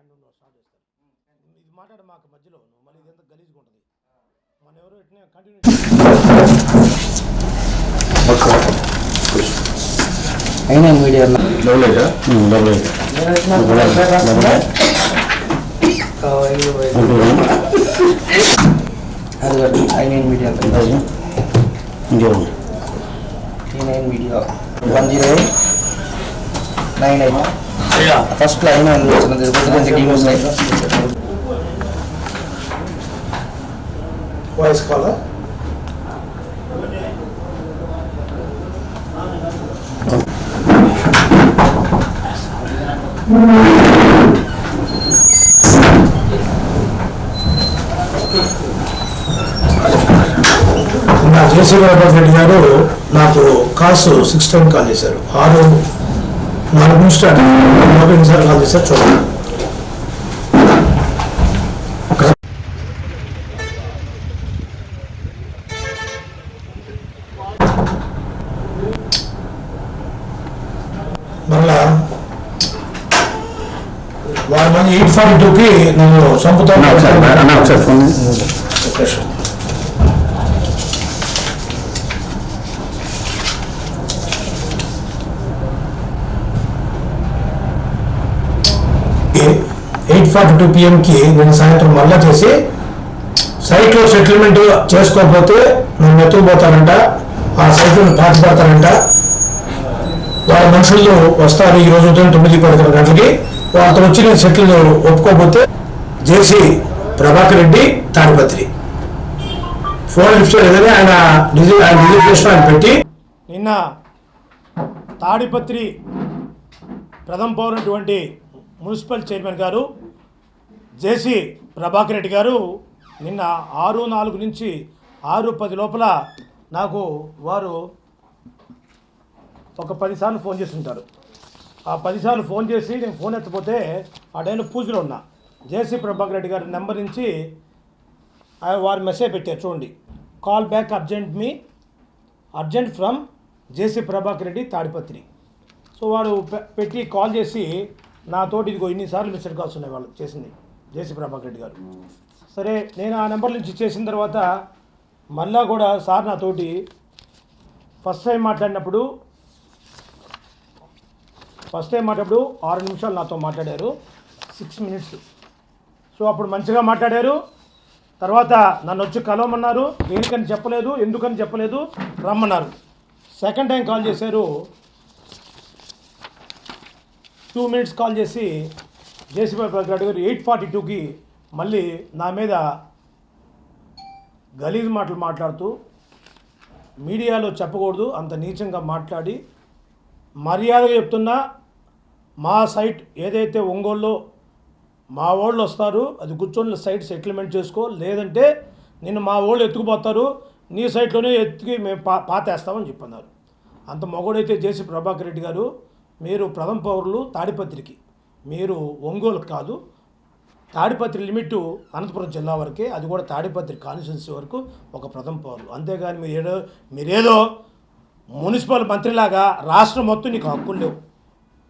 Point నుండి start చేస్తారు ఇది మాట్లాడ మాకు మధ్యలో నువ్వు మళ్ళీ ఇదంతా గలీజ్గా ఉంటుంది మన ఎవరు ఇట్నే కంటిన్యూ అయినా మీడియా అది I nine media nine media one zero eight nine eight first line వచ్చినది కొద్దిగా టీమ్ వస్తాయి వాయిస్ కాల్ నా జేసీ బాబాబు రెడ్డి గారు నాకు కాసు సిక్స్ టైం కాల్ చేశారు. ఆరు నాలుగు స్టార్ట్ కాల్ చేశారు చూడండి మళ్ళా వాళ్ళ మంది ఎయిట్ ఫార్టీ టూకి నేను చంపుతాను అన్న ఒకసారి అన్న ఒకసారి ఫోన్ ఎయిట్ ఫార్టీ టూ పిఎంకి నేను సాయంత్రం మళ్ళా చేసి సైట్లో సెటిల్మెంట్ చేసుకోకపోతే నన్ను ఎత్తుకుపోతారంట ఆ సైట్లో పాతి వాళ్ళ మనుషులు వస్తారు ఈ రోజు ఉదయం తొమ్మిది పదకొండు గంటలకి. వాళ్ళతో వచ్చి నేను సెటిల్ ఒప్పుకోకపోతే JC Prabhakar Reddy Tadipatri. Phone lift చేయలేదని ఆయన డిజి ఆయన రిజిస్ట్రేషన్ ఆయన పెట్టి నిన్న తాడిపత్రి ప్రథమ పౌరునటువంటి మున్సిపల్ చైర్మన్ గారు జేసీ ప్రభాకర్ రెడ్డి గారు నిన్న ఆరు నాలుగు నుంచి ఆరు పది లోపల నాకు వారు ఒక పదిసార్లు ఫోన్ చేసి ఉంటారు ఆ పదిసార్లు ఫోన్ చేసి నేను ఫోన్ ఎత్తపోతే ఆడైన పూజలో ఉన్నా. జేసీ ప్రభాకర్ రెడ్డి గారి నెంబర్ నుంచి వారు మెసేజ్ పెట్టారు చూడండి. Call back urgent me urgent from JC Prabhakar Reddy Tadipatri. So వాడు పెట్టి కాల్ చేసి నాతోటి ఇదిగో ఇన్నిసార్లు మిస్డ్ కాల్స్ ఉన్నాయి వాళ్ళు చేసింది. జేసీ ప్రభాకర్ రెడ్డి గారు. సరే నేను ఆ నెంబర్ నుంచి చేసిన తర్వాత మళ్ళా కూడా సార్ నాతోటి ఫస్ట్ టైం మాట్లాడినప్పుడు ఫస్ట్ టైం మాట్లాడినప్పుడు ఆరు నిమిషాలు నాతో మాట్లాడారు సిక్స్ మినిట్స్. సో అప్పుడు మంచిగా మాట్లాడారు. తర్వాత నన్ను వచ్చి కలవమన్నారు. దేనికని చెప్పలేదు ఎందుకని చెప్పలేదు రమ్మన్నారు. సెకండ్ టైం కాల్ చేశారు. టూ మినిట్స్ కాల్ చేసి జయసింహ ప్రకాడ్ గారు ఎయిట్ ఫార్టీ టూకి మళ్ళీ నా మీద గలీజ్ మాటలు మాట్లాడుతూ మీడియాలో చెప్పకూడదు అంత నీచంగా మాట్లాడి మర్యాదగా చెప్తున్నా మా సైట్ ఏదైతే ఒంగోలులో మా వాళ్ళు వస్తారు అది కూర్చొని సైట్ సెటిల్మెంట్ చేసుకో లేదంటే నిన్ను మా వాళ్ళు ఎత్తుకుపోతారు నీ సైట్లోనే ఎత్తుకి మేము పా పాతేస్తామని చెప్పన్నారు. అంత మొగుడైతే జేసీ ప్రభాకర్ రెడ్డి గారు మీరు ప్రథమ పౌరులు తాడిపత్రికి. మీరు ఒంగోలు కాదు తాడిపత్రి లిమిట్ అనంతపురం జిల్లా వరకే అది కూడా తాడిపత్రి కాన్స్టిట్యున్సీ వరకు ఒక ప్రథమ పౌరులు. అంతేగాని మీరు ఏదో మీరేదో మున్సిపల్ మంత్రిలాగా రాష్ట్రం మొత్తం నీకు హక్కులు లేవు.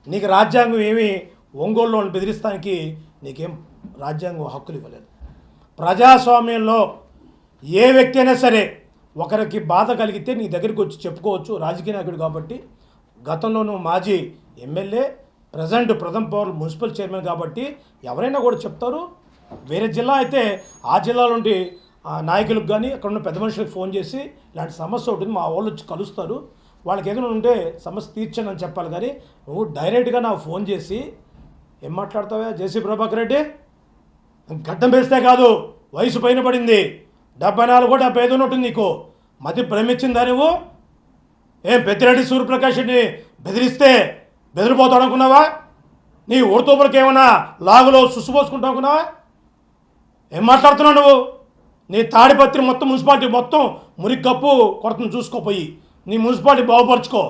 నీకు రాజ్యాంగం ఏమి ఒంగోలులో బెదిరిస్తానికి నీకేం రాజ్యాంగం హక్కులు ఇవ్వలేదు. ప్రజాస్వామ్యంలో ఏ వ్యక్తి అయినా సరే ఒకరికి బాధ కలిగితే నీ దగ్గరికి వచ్చి చెప్పుకోవచ్చు. రాజకీయ నాయకుడు కాబట్టి గతంలోనూ మాజీ ఎమ్మెల్యే ప్రజెంట్ ప్రథమ్ పవర్ మున్సిపల్ చైర్మన్ కాబట్టి ఎవరైనా కూడా చెప్తారు. వేరే జిల్లా అయితే ఆ జిల్లా నుండి నాయకులకు కానీ అక్కడ ఉన్న పెద్ద మనుషులకు ఫోన్ చేసి ఇలాంటి సమస్య ఉంటుంది మా వాళ్ళు వచ్చి కలుస్తారు. వాళ్ళకి ఏదైనా ఉంటే సమస్య తీర్చండి అని చెప్పాలి కానీ నువ్వు డైరెక్ట్గా నాకు ఫోన్ చేసి ఏం మాట్లాడతావా? జేసీ ప్రభాకర్ రెడ్డి? గడ్డం వేస్తే కాదు వయసు పైన పడింది. డెబ్బై నాలుగు డెబ్బై ఐదు ఉంటుంది నీకు. మతి భ్రమించిందా నువ్వు? ఏం పెద్దిరెడ్డి సూర్యప్రకాష్ రెడ్డిని బెదిరిస్తే బెదిరిపోతాడు అనుకున్నావా? నీ ఊరితోపులకి ఏమన్నా లాగులో సుసుపోసుకుంటావు అనుకున్నావా? ఏం మాట్లాడుతున్నావు నువ్వు? నీ తాడిపత్రి మొత్తం మున్సిపాలిటీ మొత్తం మురికప్పు కొరతను చూసుకోపోయి నీ మున్సిపాలిటీ బాగుపరుచుకో.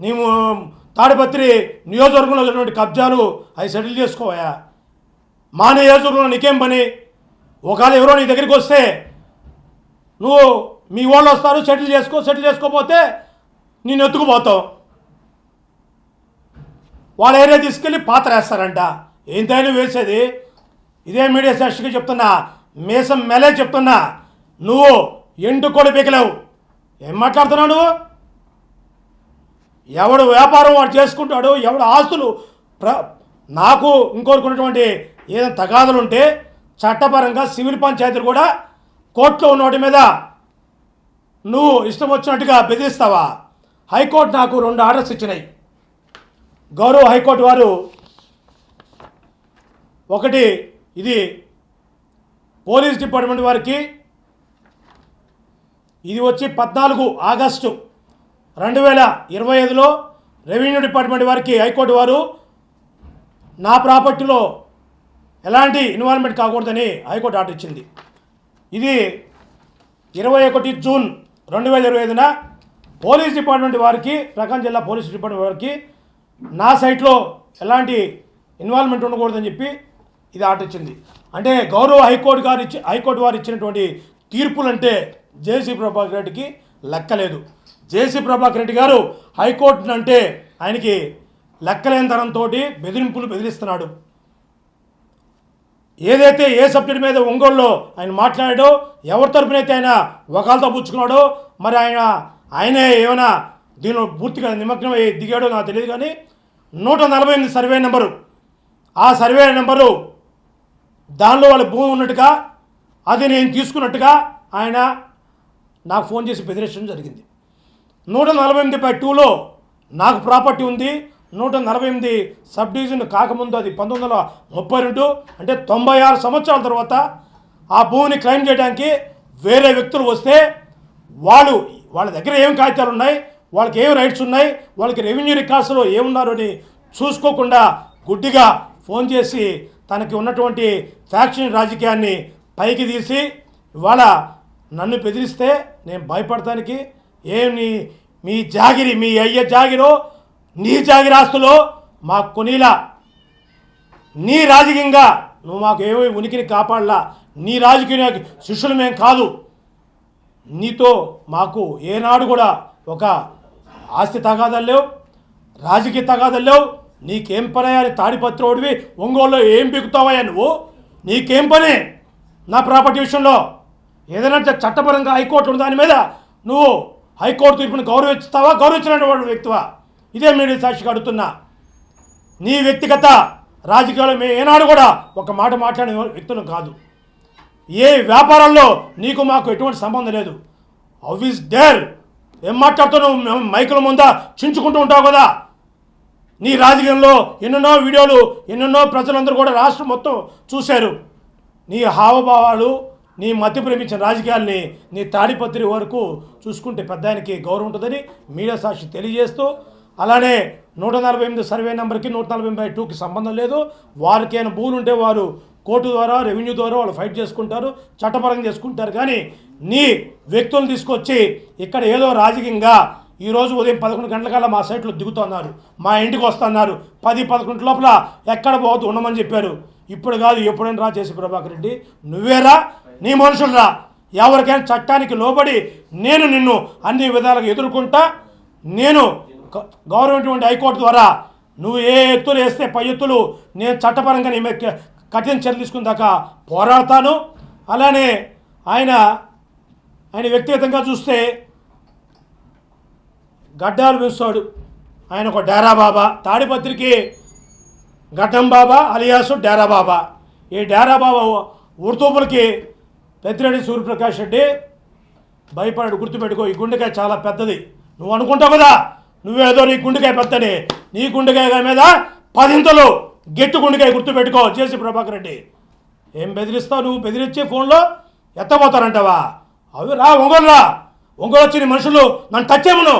నీవు తాడిపత్రి నియోజకవర్గంలో ఉన్నటువంటి కబ్జాలు అవి సెటిల్ చేసుకోవయా మా నియోజకవర్గంలో నీకేం పని? ఒకవేళ ఎవరో నీ దగ్గరికి వస్తే నువ్వు మీ వాళ్ళు వస్తారు సెటిల్ చేసుకో సెటిల్ చేసుకోకపోతే నేను ఎత్తుకుపోతావు. వాళ్ళ ఏరియా తీసుకెళ్ళి పాత్ర వేస్తారంట ఏంటైనా వేసేది? ఇదే మీడియా సాక్షిగా చెప్తున్నా. మీసం మెలే చెప్తున్నా. నువ్వు ఎండు కోడి పీకలేవు. ఏం మాట్లాడుతున్నావు నువ్వు? ఎవడు వ్యాపారం వాడు చేసుకుంటాడు ఎవడు ఆస్తులు ప్ర నాకు ఇంకోరుకున్నటువంటి ఏదైనా తగాదులు ఉంటే చట్టపరంగా సివిల్ పంచాయతీలు కూడా కోర్టులో ఉన్న వాటి మీద నువ్వు ఇష్టం వచ్చినట్టుగా బెదిరిస్తావా? హైకోర్టు నాకు రెండు ఆర్డర్స్ ఇచ్చినాయి. గౌరవ హైకోర్టు వారు ఒకటి ఇది పోలీస్ డిపార్ట్మెంట్ వారికి ఇది వచ్చి పద్నాలుగు ఆగస్టు రెండు వేల ఇరవై ఐదులో రెవెన్యూ డిపార్ట్మెంట్ వారికి హైకోర్టు వారు నా ప్రాపర్టీలో ఎలాంటి ఇన్వాల్వ్మెంట్ కాకూడదని హైకోర్టు ఆర్డర్ ఇచ్చింది. ఇది ఇరవై ఒకటి జూన్ రెండు వేల ఇరవై ఐదున పోలీస్ డిపార్ట్మెంట్ వారికి ప్రకాశం జిల్లా పోలీస్ డిపార్ట్మెంట్ వారికి నా సైట్లో ఎలాంటి ఇన్వాల్వ్మెంట్ ఉండకూడదని చెప్పి ఇది ఆర్డర్ ఇచ్చింది. అంటే గౌరవ హైకోర్టు గారు ఇచ్చి హైకోర్టు వారు ఇచ్చినటువంటి తీర్పులు అంటే జేసీ ప్రభాకర్ రెడ్డికి లెక్కలేదు. జేసీ ప్రభాకర్ రెడ్డి గారు హైకోర్టును అంటే ఆయనకి లెక్కలేని తనంతో బెదిరింపులు బెదిరిస్తున్నాడు. ఏదైతే ఏ సబ్జెక్ట్ మీద ఒంగోలులో ఆయన మాట్లాడాడో ఎవరి తరపునైతే ఆయన ఒకళ్ళతో పుచ్చుకున్నాడో మరి ఆయన ఆయనే ఏమైనా దీనిలో పూర్తిగా నిమగ్నమై దిగాడో నాకు తెలియదు కానీ నూట నలభై ఎనిమిది సర్వే నెంబరు. ఆ సర్వే నెంబరు దానిలో వాళ్ళ భూమి ఉన్నట్టుగా అది నేను తీసుకున్నట్టుగా ఆయన నాకు ఫోన్ చేసి బెదిరించడం జరిగింది. నూట నలభై ఎనిమిది బై టూలో నాకు ప్రాపర్టీ ఉంది. నూట నలభై ఎనిమిది సబ్ డివిజన్ కాకముందు అది పంతొమ్మిది వందల ముప్పై రెండు అంటే తొంభై ఆరు సంవత్సరాల తర్వాత ఆ భూమిని క్లెయిమ్ చేయడానికి వేరే వ్యక్తులు వస్తే వాళ్ళు వాళ్ళ దగ్గర ఏం కాగితాలు ఉన్నాయి? వాళ్ళకి ఏం రైట్స్ ఉన్నాయి? వాళ్ళకి రెవెన్యూ రికార్డ్స్లో ఏమున్నారు అని చూసుకోకుండా గుడ్డిగా ఫోన్ చేసి తనకి ఉన్నటువంటి ఫ్యాక్షన్ రాజకీయాన్ని పైకి తీసి ఇవాళ నన్ను బెదిరిస్తే నేను భయపడటానికి ఏమి నీ మీ జాగిరి మీ అయ్య జాగిరో నీ జాగిరాస్తులో మా కొనీలా నీ రాజకీయంగా నువ్వు మాకు ఏమీ ఉనికిని కాపాడలా? నీ రాజకీయ శిష్యులు మేము కాదు. నీతో మాకు ఏనాడు కూడా ఒక ఆస్తి తగాదాలు లేవు రాజకీయ తగాదాలు లేవు. నీకేం పని అని తాడిపత్రోడివి ఒంగోలులో ఏం బిగుతావయ్యా నువ్వు? నీకేం పని నా ప్రాపర్టీ విషయంలో? ఏదైనా చట్టపరంగా హైకోర్టు ఉన్న దాని మీద నువ్వు హైకోర్టు తీర్పుని గౌరవిస్తావా? గౌరవించినటువంటి వ్యక్తివా? ఇదే మీడియా సాక్షిగా అడుగుతున్నా. నీ వ్యక్తిగత రాజకీయాలు మేము ఏనాడు కూడా ఒక మాట మాట్లాడే వ్యక్తులు కాదు. ఏ వ్యాపారంలో నీకు మాకు ఎటువంటి సంబంధం లేదు. హౌ ఇస్ డేర్ ఏం మాట్లాడుతున్నావు? మైకుల ముందా చించుకుంటూ ఉంటావు కదా? నీ రాజకీయంలో ఎన్నెన్నో వీడియోలు ఎన్నెన్నో ప్రజలందరూ కూడా రాష్ట్రం మొత్తం చూశారు. నీ హావభావాలు నీ మతి ప్రేమించిన రాజకీయాల్ని నీ తాడిపత్రి వరకు చూసుకుంటే పెద్ద ఆయనకి గౌరవం ఉంటుందని మీడియా సాక్షి తెలియజేస్తూ అలానే నూట నలభై ఎనిమిది సర్వే నెంబర్కి నూట నలభై ఎనభై టూకి సంబంధం లేదు. వారికి భూములు ఉంటే వారు కోర్టు ద్వారా రెవెన్యూ ద్వారా వాళ్ళు ఫైట్ చేసుకుంటారు చట్టపరంగా చేసుకుంటారు. కానీ నీ వ్యక్తులను తీసుకొచ్చి ఇక్కడ ఏదో రాజకీయంగా ఈరోజు ఉదయం పదకొండు గంటలకల్లా మా సైట్లో దిగుతున్నారు మా ఇంటికి వస్తున్నారు. పది పదకొండు లోపల ఎక్కడ పోవద్దు ఉండమని చెప్పారు. ఇప్పుడు కాదు ఎప్పుడైనా రా చేసి ప్రభాకర్ రెడ్డి. నువ్వేరా నీ మనుషులరా ఎవరికైనా చట్టానికి లోబడి నేను నిన్ను అన్ని విధాలుగా ఎదుర్కొంటా నేను గవర్నమెంట్ హైకోర్టు ద్వారా నువ్వు ఏ ఎత్తులు వేస్తే పై ఎత్తులు నేను చట్టపరంగా నీ మీద కఠిన చర్యలు తీసుకున్న దాకా పోరాడతాను. అలానే ఆయన ఆయన వ్యక్తిగతంగా చూస్తే గడ్డాలు పెంచుతాడు ఆయన ఒక డేరా బాబా. తాడిపత్రికి గడ్డం బాబా అలియాసు డేరా బాబా. ఈ డేరా బాబా ఉర్తూపులకి పెద్దిరెడ్డి సూర్యప్రకాష్ రెడ్డి భయపడాడు గుర్తుపెట్టుకో ఈ గుండెకాయ చాలా పెద్దది. నువ్వు అనుకుంటావు కదా? నువ్వేదో నీ గుండెకాయ పెద్దని నీ గుండెకాయ మీద పదింతలు గెట్టు గుండెకాయ గుర్తుపెట్టుకో చేసి ప్రభాకర్ రెడ్డి. ఏం బెదిరిస్తావు నువ్వు? బెదిరించి ఫోన్లో ఎత్తబోతారంటావా? అవి రా ఒంగోలు రా. ఒంగోలు వచ్చిన మనుషులు నన్ను టచ్ చేయమను.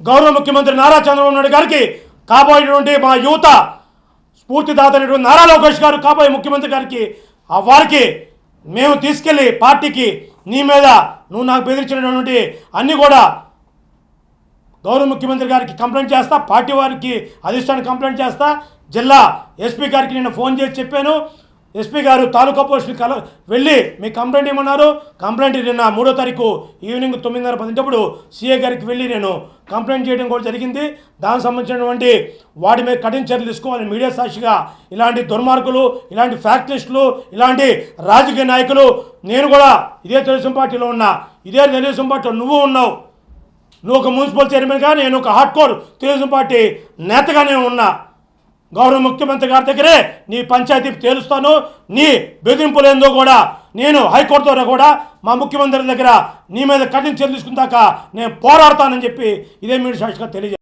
గౌరవ ముఖ్యమంత్రి నారా చంద్రబాబు నాయుడు గారికి కాబోయేటువంటి మా యువత స్ఫూర్తిదాత అనేటువంటి నారా లోకేష్ గారు కాబోయే ముఖ్యమంత్రి గారికి ఆ వారికి మేము తీసుకెళ్ళి పార్టీకి నీ మీద నువ్వు నాకు బెదిరించినటువంటి అన్నీ కూడా గౌరవ ముఖ్యమంత్రి గారికి కంప్లైంట్ చేస్తా పార్టీ వారికి అధిష్టానికి కంప్లైంట్ చేస్తా. జిల్లా ఎస్పీ గారికి నేను ఫోన్ చేసి చెప్పాను. ఎస్పీ గారు తాలూకా పోస్టులు కల వెళ్ళి మీ కంప్లైంట్ ఏమన్నారు? కంప్లైంట్ నిన్న మూడో తారీఖు ఈవినింగ్ తొమ్మిదిన్నర పదింటప్పుడు సీఏ గారికి వెళ్ళి నేను కంప్లైంట్ చేయడం కూడా జరిగింది. దానికి సంబంధించినటువంటి వాటి మీద కఠిన చర్యలు తీసుకోవాలని మీడియా సాక్షిగా ఇలాంటి దుర్మార్గులు ఇలాంటి ఫ్యాక్టరిస్టులు ఇలాంటి రాజకీయ నాయకులు నేను కూడా ఇదే తెలుగుదేశం పార్టీలో ఉన్నా ఇదే తెలుగుదేశం పార్టీలో నువ్వు ఉన్నావు. నువ్వు ఒక మున్సిపల్ చైర్మన్గా నేను ఒక హార్డ్ కోర్ తెలుగుదేశం పార్టీ నేతగా నేను ఉన్నా. గౌరవ ముఖ్యమంత్రి గారి దగ్గరే నీ పంచాయతీ తేలుస్తాను. నీ బెదిరింపులు ఏందో కూడా నేను హైకోర్టు ద్వారా కూడా మా ముఖ్యమంత్రి దగ్గర నీ మీద కఠిన చర్యలు తీసుకుందాక నేను పోరాడతానని చెప్పి ఇదే మీరు సాక్షిగా తెలియజేస్తాను